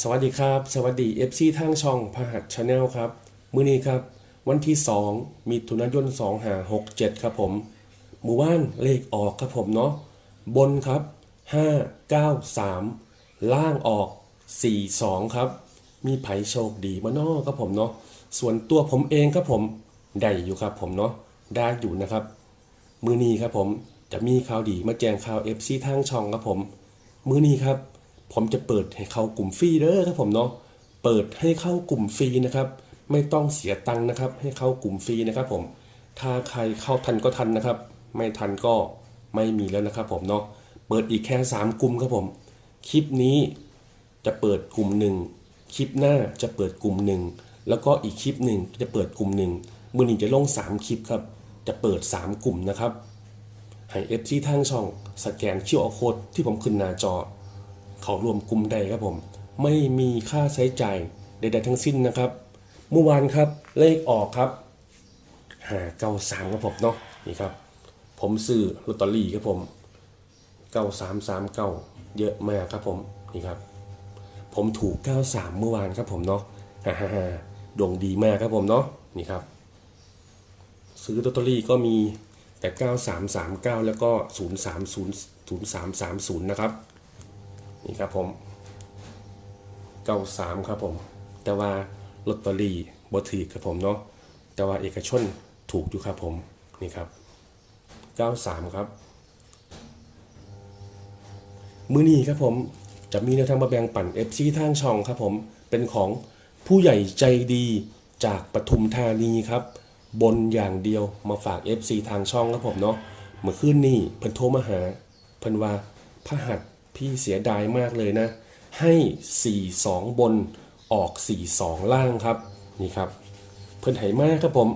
สวัสดีครับ สวัสดี FC ทางช่องพหัสชาแนลครับ มื้อนี้ครับ วันที่ 2 มีถุนายน2หา67 ครับผมหมู่บ้านเลขออกครับผมเนาะบนครับ 593 ล่างออก 42 ครับ มีไผโชคดีมานาะครับผมเนาะส่วนตัวผมเองครับผมได้อยู่ครับผมเนาะได้อยู่นะครับ มือนี้ครับผมจะมีข่าวดีมาแจ้งข่าว FC ทางช่องครับผม มือนี้ครับ ผมจะเปิดให้เข้ากลุ่มฟรีเด้อครับผมเนาะเปิดให้เข้ากลุ่มฟรีนะครับ ไม่ต้องเสียตังค์นะครับ ให้เข้ากลุ่มฟรีนะครับ ผม ถ้าใครเข้าทันก็ทันนะครับ ไม่ทันก็ไม่มีแล้วนะครับ ผมเนาะเปิดอีกแค่ 3 กลุ่มครับผมคลิปนี้จะเปิดกลุ่มหนึ่งคลิปหน้าจะเปิดกลุ่มหนึ่งแล้วก็อีกคลิปหนึ่งจะเปิดกลุ่มหนึ่งมือนี้จะลง 3 คลิปครับ จะเปิด 3 กลุ่มนะครับให้ FC ทางช่องสแกน QR Code ที่ผมขึ้นหน้าจอ เขารวมกลุ่มใดครับผม ไม่มีค่าใช้จ่ายใดๆทั้งสิ้นนะครับ เมื่อวานครับเลขออกครับหาเก้าสามครับผมเนาะนี่ครับ ผมซื้อลอตเตอรี่ครับผมเก้าสามสามเก้าเยอะมากครับผมนี่ครับ ผมถูก93เมื่อวานครับผมเนาะฮ่าฮ่าฮ่าดวงดีมากครับผมเนาะนี่ครับ ซื้อลอตเตอรี่ก็มีแต่ 9339 แล้วก็ 030 0330 นะครับ นี่ครับผมเก้าสามครับผม แต่ว่าลอตเตอรี่บ่ถือครับผมเนาะแต่ว่าเอกชนถูกอยู่ครับผมนี่ครับเก้าสามครับ มือนี้ครับผมจะมีแนวทางมาแบ่งปั่น FC ทางช่องครับผมเป็นของผู้ใหญ่ใจดีจากปทุมธานีครับ บนอย่างเดียวมาฝาก FC ทางช่องครับผมเนาะเมื่อคืนนี้เพิ่นโทรมาหาเพิ่นว่าพระหัส พี่เสียดายมากเลยนะ ให้ 4-2 บนออก 4-2 ล่างครับ นี่ครับ เพิ่นไหมากครับผม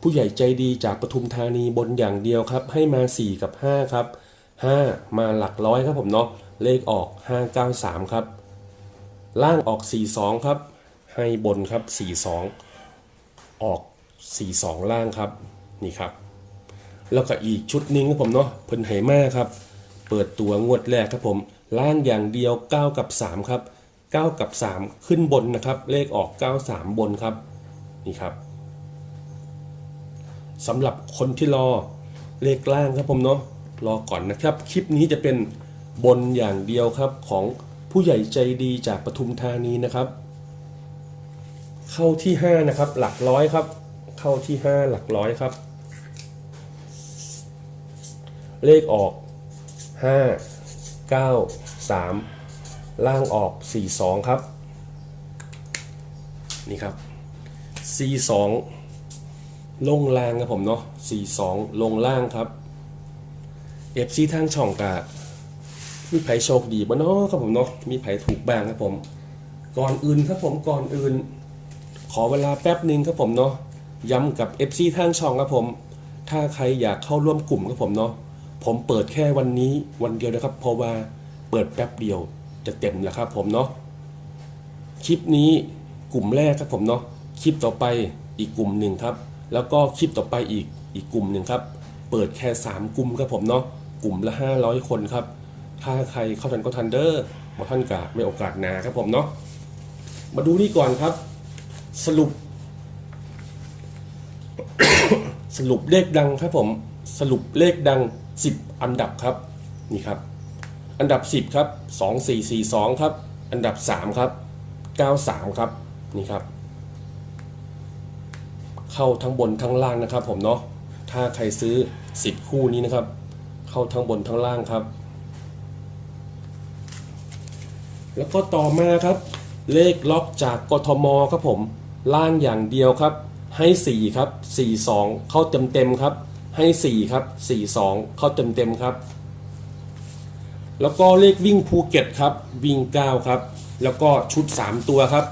ผู้ใหญ่ใจดีจากปทุมธานีบนอย่างเดียวครับ ให้มา 4 กับ 5 ครับ 5 มาหลักร้อยครับผมเนาะเลขออก 593 ครับ ล่างออก 42 ครับ ให้บนครับ 42 ออก 42 ล่างครับ นี่ครับ แล้วก็อีกชุดนึงครับผมเนาะเพิ่นไหมากครับ เปิดตัวงวดแรกครับผม ล่างอย่างเดียว 9 กับ 3 ครับ 9 กับ 3 ขึ้นบนนะครับ เลขออก 93 บนครับ นี่ครับสำหรับคนที่รอเลขล่างครับผมเนาะรอก่อนนะครับ คลิปนี้จะเป็นบนอย่างเดียวครับของผู้ใหญ่ใจดีจากปทุมธานีนะครับ เข้าที่ 5 นะครับ หลักร้อยครับ เข้าที่ 5 หลักร้อยครับ เลขออก 5 9 3 ล่างออก 4 2 ครับ นี่ครับ4 2ลงล่างครับผมเนาะ4 2ลงล่างครับ FC ทางช่องกะมีไผโชคดีบ่เนาะครับผมเนาะ มีไผถูกบ้างครับผม ก่อนอื่นครับผมก่อนอื่น ขอเวลาแป๊บหนึ่งครับผมเนาะ ย้ำกับ FC ทางช่องครับผม ถ้าใครอยากเข้าร่วมกลุ่มครับผมเนาะ ผมเปิดแค่วันนี้วันเดียวนะครับ เพราะว่าเปิดแป๊บเดียวจะเต็มแล้วครับผมเนาะคลิปนี้กลุ่มแรกครับผมเนาะคลิปต่อไปอีกกลุ่มหนึ่งครับ แล้วก็คลิปต่อไปอีกอีกกลุ่มหนึ่งครับ เปิดแค่ 3 กลุ่มครับผมเนาะกลุ่มละ 500 คนครับ ถ้าใครเข้าทันก็ทันเด้อมาท่านกะไม่โอกาสหนาครับผมเนาะมาดูนี่ก่อนครับ สรุป สรุปเลขดังครับผม สรุปเลขดัง 10 อันดับครับนี่ครับ อันดับ 10 ครับ 2442 ครับ อันดับ 3 ครับ 93 ครับนี่ครับ เข้าทั้งบนทั้งล่างนะครับ ผมเนาะถ้าใครซื้อ 10 คู่นี้นะครับ เข้าทั้งบนทั้งล่างครับ แล้วก็ต่อมาครับ เลขล็อกจากกทมครับผม ล่างอย่างเดียวครับให้ 4 ครับ 42 เข้าเต็มเต็มๆครับ ให้ 4 ครับ 42 เข้าเต็มเต็มๆครับ แล้วก็เลขวิ่งภูเก็ตครับ วิ่ง 9 ครับ แล้วก็ชุด 3 ตัวครับ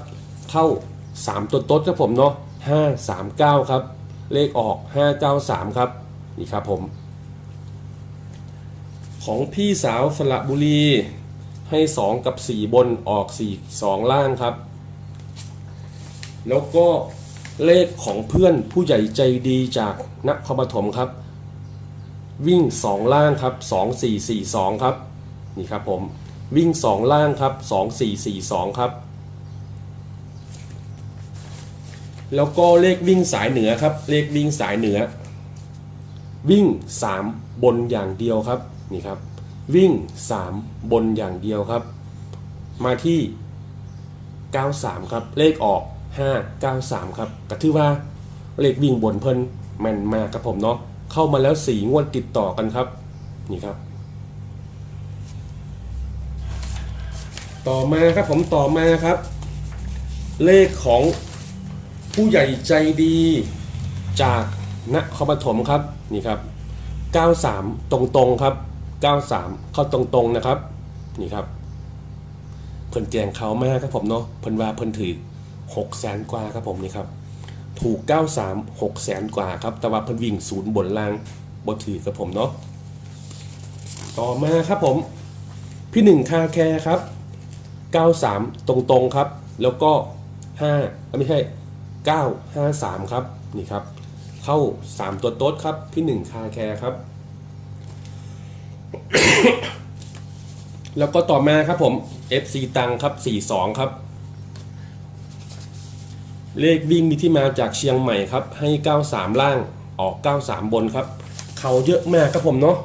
เข้า 3 ตัวต๊ดครับผมเนาะ5 3 9 ครับ เลขออก 593 ครับ นี่ครับผม ของพี่สาวสระบุรีให้ 2 กับ 4 บนออก 4 2 ล่างครับ แล้วก็ เลขของเพื่อนผู้ใหญ่ใจดีจากนครปฐมครับ วิ่ง 2 ล่างครับ 2 4 4 2 ครับ นี่ครับผมวิ่งสองล่างครับสองสี่สี่สองครับ แล้วก็เลขวิ่งสายเหนือครับ เลขวิ่งสายเหนือ วิ่ง 3 บนอย่างเดียวครับนี่ครับ วิ่ง 3 บนอย่างเดียวครับ มาที่ 93 ครับ เลขออก 593 ครับก็ถือว่าเลขวิ่งบนเพิ่นแม่นมากครับผมเนาะเข้ามาแล้ว 4 งวดติดต่อกันครับ นี่ครับ ต่อมาครับผมต่อมาครับ เลขของผู้ใหญ่ใจดีจากนครปฐมครับนี่ครับ 93 ตรงๆครับ 93 เข้าตรงๆนะครับ นี่ครับเพิ่นแจงเขามากครับผมเนาะเพิ่นว่าเพิ่นถือ 6แสนกว่าครับผมนี่ครับถูก 93 6แสนกว่าครับ แต่ว่าเพิ่นวิ่งศูนย์บนล่างบ่ถือครับผมเนาะต่อมาครับผม พี่หนึ่งคาแคร์ครับ 93 ตรงๆครับ แล้วก็5อไม่ใช่ 953 ครับ นี่ครับ เข้า 3 ตัวโต๊ดครับ พี่หนึ่งคาแคร์ครับ แล้วก็ต่อมาครับผม FC ตังครับ 42 ครับ เลขวิ่งมีที่มาจากเชียงใหม่ครับ ให้ 93 ล่างออก 93 บนครับ เขาเยอะมากครับผมเนาะ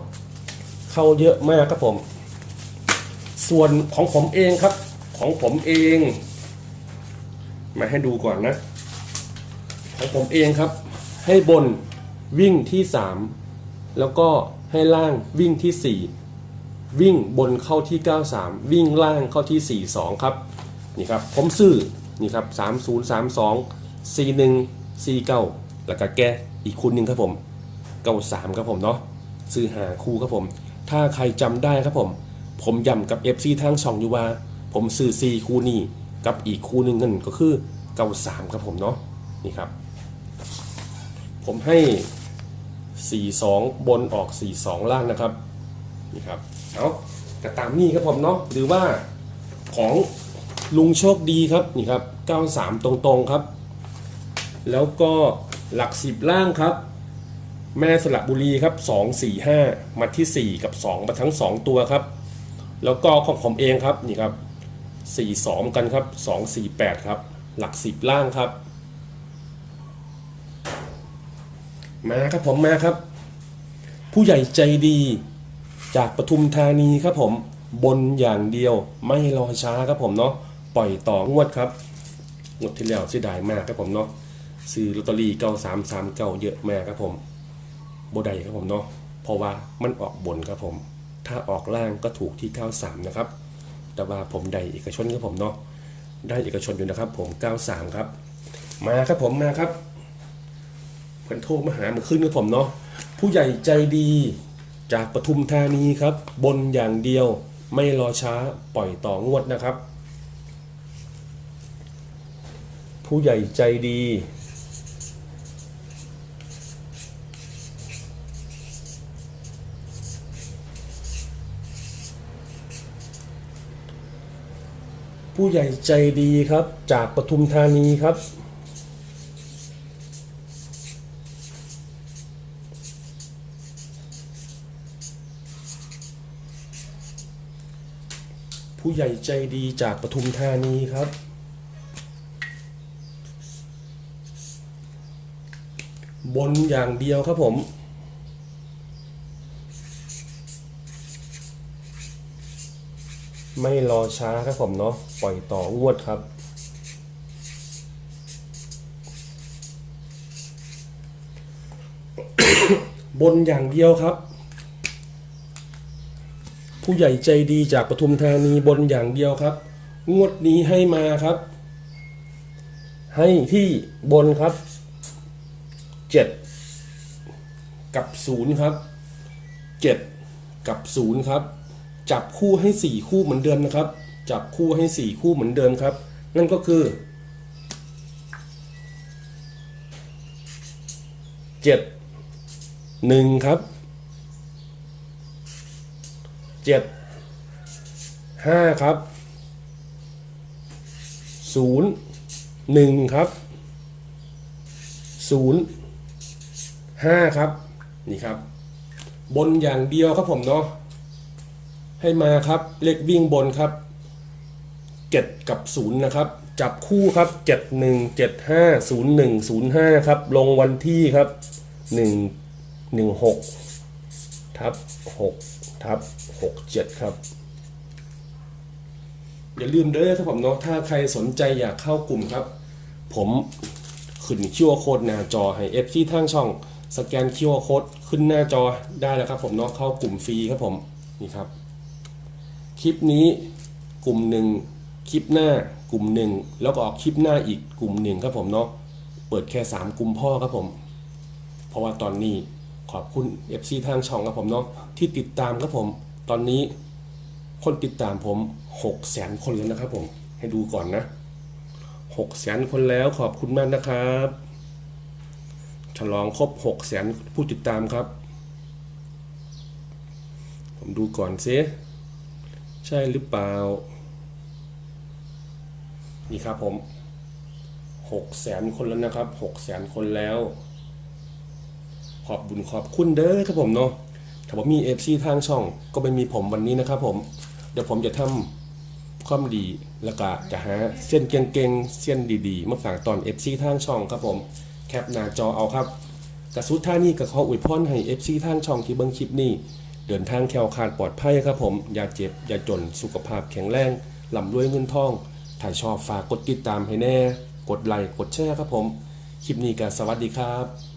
เข้าเยอะมากครับผม ส่วนของผมเองครับ ของผมเอง มาให้ดูก่อนนะ ของผมเองครับ ให้บนวิ่งที่ 3 แล้วก็ให้ล่างวิ่งที่ 4 วิ่งบนเข้าที่ 93 วิ่งล่างเข้าที่ 42 ครับ นี่ครับ ผมซื้อ นี่ครับ3032 41 49แล้วก็แก้อีกคูณหนึ่งครับผม93ครับผมเนาะซื้อหาคู่ครับผม ถ้าใครจำได้ครับผม ผมย้ำกับ FC ทางช่องอยู่ว่า ผมซื้อ4คู่นี้กับอีกคู่หนึ่งนั่นก็คือ93ครับผมเนาะนี่ครับ ผมให้42บนออก42ล่างนะครับนี่ครับเอากระตามนี่ครับผมเนาะหรือว่าของ ลุงโชคดีครับนี่ครับ 93 ตรงๆครับ แล้วก็หลักสิบล่างครับ แม่สระบุรีครับ 2 4 5มาที่ 4 กับ 2 มาทั้ง 2 ตัวครับ แล้วก็ของผมเองครับนี่ครับ 4 2 กันครับ 2 4 8 ครับ หลักสิบล่างครับ มาครับผมมาครับ ผู้ใหญ่ใจดีจากปทุมธานีครับผมบนอย่างเดียวไม่รอช้าครับผมเนาะ ปล่อยต่องวดครับงวดที่แล้วเสียดายมากครับผมเนาะซื้อลอตเตอรี่เก้าสามสามเก้าเยอะมากครับผมโบได้ครับผมเนาะเพราะว่ามันออกบนครับผม ถ้าออกล่างก็ถูกที่ 93 นะครับ แต่ว่าผมได้เอกชนครับผมเนาะได้เอกชนอยู่นะครับ ผม 93 ครับ มาครับผมมาครับเพิ่นโทรมาหาเมื่อคืนกับผมเนาะผู้ใหญ่ใจดีจากปทุมธานีครับ บนอย่างเดียวไม่รอช้าปล่อยต่องวดนะครับ ผู้ใหญ่ใจดี ผู้ใหญ่ใจดีครับจากปทุมธานีครับผู้ใหญ่ใจดีจากปทุมธานีครับ บนอย่างเดียวครับผม ไม่รอช้าครับผมเนาะปล่อยต่องวดครับ บนอย่างเดียวครับ ผู้ใหญ่ใจดีจากปทุมธานีบนอย่างเดียวครับ งวดนี้ให้มาครับ ให้ที่บนครับเจ็ด กับศูนย์ครับเจ็ดกับศูนย์ครับ จับคู่ให้สี่คู่เหมือนเดิมนะครับ จับคู่ให้สี่คู่เหมือนเดิมครับ นั่นก็คือเจ็ดหนึ่งครับเจ็ดห้าครับศูนย์หนึ่งครับศูนย์ห้าครับ นี่ครับ บนอย่างเดียวครับผมเนาะให้มาครับเลขวิ่งบนครับเจ็ดกับศูนย์นะครับ จับคู่ครับเจ็ดหนึ่งเจ็ดห้าศูนย์หนึ่งศูนย์ห้าครับ ลงวันที่ครับหนึ่งหนึ่งหกทับหกทับหกเจ็ดครับ อย่าลืมเด้อครับผมเนาะถ้าใครสนใจอยากเข้ากลุ่มครับ ผมขึ้นคิวโค้ดหน้าจอให้เอฟที่ทางช่อง สแกนคิวโค้ดขึ้นหน้าจอได้แล้วครับผมเนาะเข้ากลุ่มฟรีครับผมนี่ครับ คลิปนี้กลุ่มหนึ่งคลิปหน้ากลุ่มหนึ่งแล้วก็ออกคลิปหน้าอีกกลุ่มหนึ่งครับผมเนาะเปิดแค่ 3 กลุ่มพ่อครับผม เพราะว่าตอนนี้ขอบคุณ FC ทางช่องครับผมเนาะที่ติดตามครับผม ตอนนี้คนติดตามผม6แสนคนแล้วนะครับผมให้ดูก่อนนะ6แสนคนแล้วขอบคุณมากนะครับ ฉลองครบ6แสนผู้ติดตามครับ ผมดูก่อนซิใช่หรือเปล่า นี่ครับผม6แสนคนแล้วนะครับ6แสนคนแล้ว ขอบบุญขอบคุณเด้อครับผมเนาะถ้าผมมีเอฟซีทางช่อง ก็ไม่มีผมวันนี้นะครับผม เดี๋ยวผมจะทำความดีแล้วก็จะหาเส้นเก่งๆเส้นดีๆ มาฝากตอนเอฟซีทางช่องครับผม แคปหน้าจอเอาครับกระสุดท่านี้ก็ขออวยพรให้เอฟซีทางช่องที่เบิ้งคลิปนี้เดินทางแคล้วคลาดปลอดภัยครับผมอย่าเจ็บอย่าจนสุขภาพแข็งแรงลำรวยเงินทอง ถ้าชอบฝากกดติดตามให้แน่ กดไลค์กดแชร์ครับผม คลิปนี้ก็สวัสดีครับ